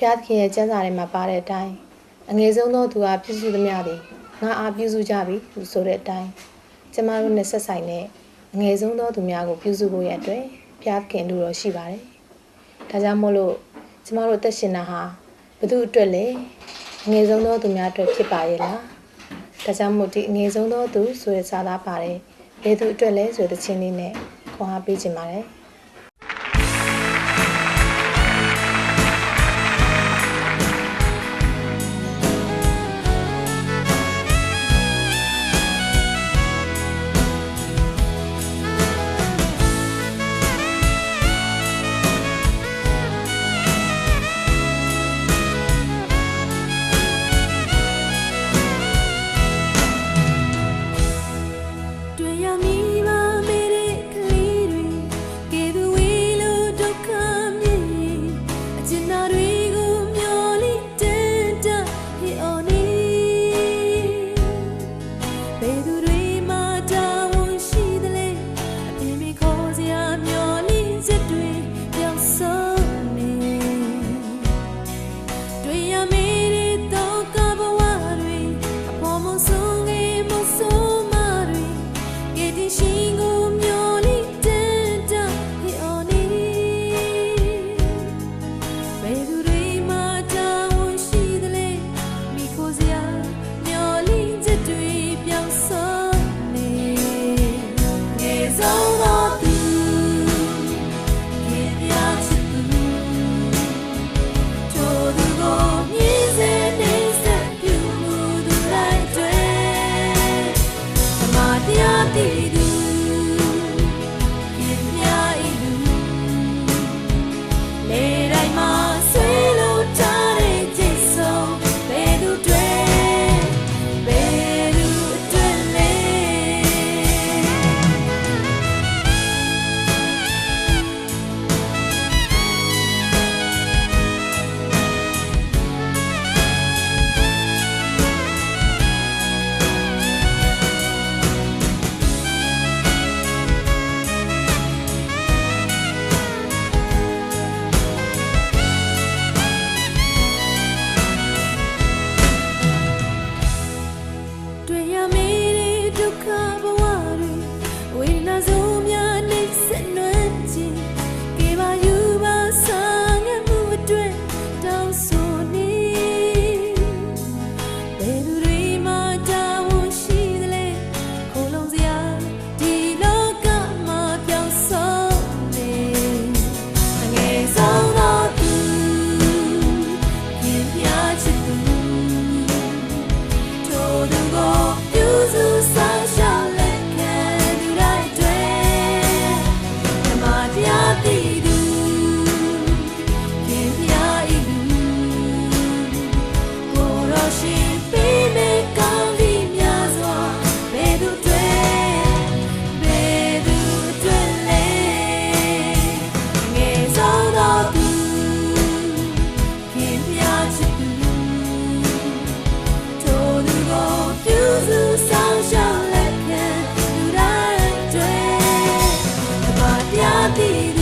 ဖျားသခင်ရဲ့ကျမ်းစာထဲမှာပါတဲ့အတိုင်းအငယ်ဆုံးသောသူအားပြုစုသမျှသည်ငါအားပြုစုကြပြီဟုဆိုတဲ့အတိုင်းကျမတို့နဲ့ဆက်ဆိုင်တဲ့အငယ်ဆုံးသောသူများကိုပြုစုဖို့ရတဲ့အတွက်ဖျားသခင်လူတော်ရှိပါတယ်။ဒါကြောင့်မို့လို့ကျမတို့အသက်ရှင်တာဟာဘသူအတွက်လဲအငယ်ဆုံးသောသူများအတွက်ဖြစ်ပါရဲ့လား။ဒါကြောင့်မို့ဒီအငယ်ဆုံးသောသူဆိုတဲ့စာသားပါတယ်။ဘယ်သူအတွက်လဲဆိုတဲ့ချင်းလေးနဲ့ခွန်အားပေးခြင်းပါတယ်။ ti 地带